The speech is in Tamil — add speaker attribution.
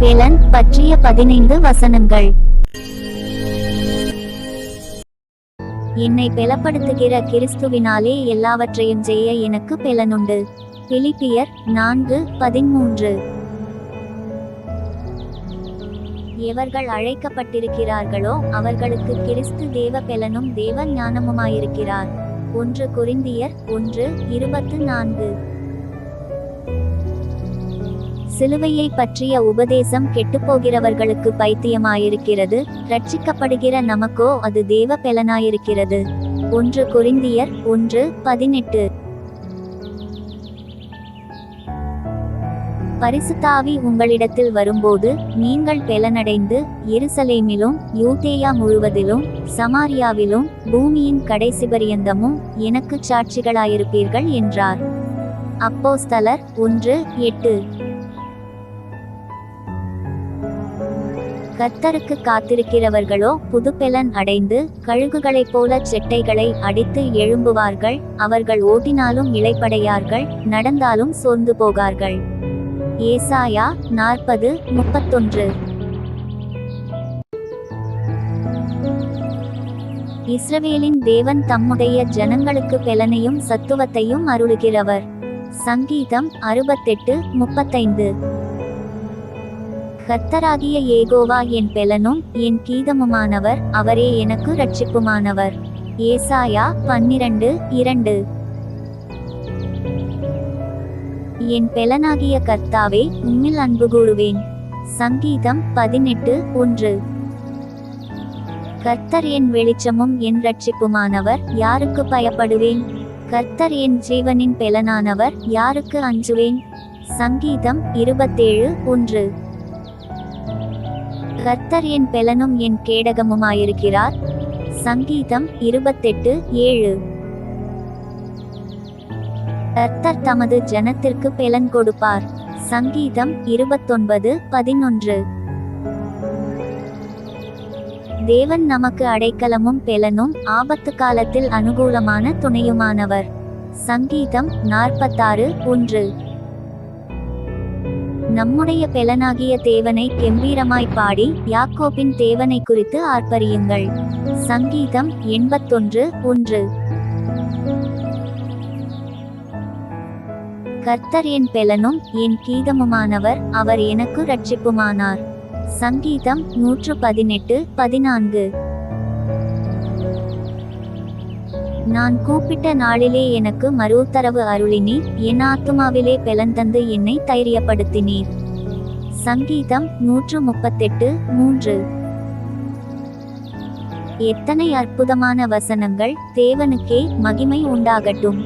Speaker 1: வேலன் பற்றிய பதினைந்து வசனங்கள். என்னை பெலப்படுத்துகிற கிறிஸ்துவினாலே எல்லாவற்றையும் செய்ய எனக்கு பெலனுண்டு. பிலிப்பியர் நான்கு பதிமூன்று. எவர்கள் அழைக்கப்பட்டிருக்கிறார்களோ அவர்களுக்கு கிறிஸ்து தேவ பெலனும் தேவ ஞானமுமாயிருக்கிறார். ஒன்று குறிந்தியர் ஒன்று இருபத்து நான்கு. சிலுவையை பற்றிய உபதேசம் கெட்டுப்போகிறவர்களுக்கு பைத்தியமாயிருக்கிறது. ரட்சிக்கப்படுகிற நமக்கோ அது தேவ பெலனாயிருக்கிறது ஒன்று கொரிந்தியர் ஒன்று பதினெட்டு. பரிசுத்தாவி உங்களிடத்தில் வரும்போது நீங்கள் பெலனடைந்து எருசலேமிலும் யூதேயா முழுவதிலும் சமாரியாவிலும் பூமியின் கடைசி பரியந்தமும் எனக்கு சாட்சிகளாயிருப்பீர்கள் என்றார். அப்போஸ்தலர் ஒன்று எட்டு. கர்த்தருக்கு காத்திருக்கிறவர்களோ புதுப்பெலன் அடைந்து கழுகுகளைப் போல செட்டைகளை அடித்து எழும்புவார்கள். அவர்கள் ஓட்டினாலும் இளைப்படையார்கள் நடந்தாலும் சோர்ந்து போகார்கள். ஏசாயா நாற்பது முப்பத்தொன்று. இஸ்ரவேலின் தேவன் தம்முடைய ஜனங்களுக்கு பெலனையும் சத்துவத்தையும் அருளுகிறவர். சங்கீதம் அறுபத்தெட்டு முப்பத்தைந்து. கர்த்தராகிய ஏகோவா என் பெலனும் என் கீதமுமானவர் அவரே எனக்கு ரட்சிப்புமானவர் ஏசாயா பன்னிரண்டு இரண்டு. என் பெலனாகிய கர்த்தாவே உம்மில் அன்பு கூடுவேன் சங்கீதம் பதினெட்டு ஒன்று. கர்த்தர் என் வெளிச்சமும் என் ரட்சிப்புமானவர் யாருக்கு பயப்படுவேன்? கர்த்தர் என் ஜீவனின் பெலனானவர் யாருக்கு அஞ்சுவேன்? சங்கீதம் இருபத்தேழு ஒன்று. கர்த்தர் என் பெலனும் என் கேடகமுமாயிருக்கிறார். சங்கீதம் இருபத்தெட்டு ஏழு. கர்த்தர் தமது ஜனத்திற்கு பெலன் கொடுப்பார். சங்கீதம் இருபத்தொன்பது பதினொன்று. தேவன் நமக்கு அடைக்கலமும் பெலனும் ஆபத்து காலத்தில் அனுகூலமான துணையுமானவர். சங்கீதம் நாற்பத்தாறு ஒன்று. நம்முடைய பெலனாகிய தேவனை கெம்பீரமாய் பாடி யாக்கோபின் தேவனை குறித்து ஆர்ப்பரியுங்கள். சங்கீதம் எண்பத்தொன்று ஒன்று. கர்த்தர் என் பெலனும் என் கீதமுமானவர் அவர் எனக்கு ரட்சிப்புமானார் சங்கீதம் நூற்று பதினெட்டு பதினான்கு. நான் கூப்பிட்ட நாளிலே எனக்கு மறு உத்தரவு அருளினீர். என் ஆத்துமாவிலே பெலந்தந்து என்னை தைரியப்படுத்தினீர். சங்கீதம் நூற்று முப்பத்தெட்டு மூன்று. எத்தனை அற்புதமான வசனங்கள் தேவனுக்கே மகிமை உண்டாகட்டும்.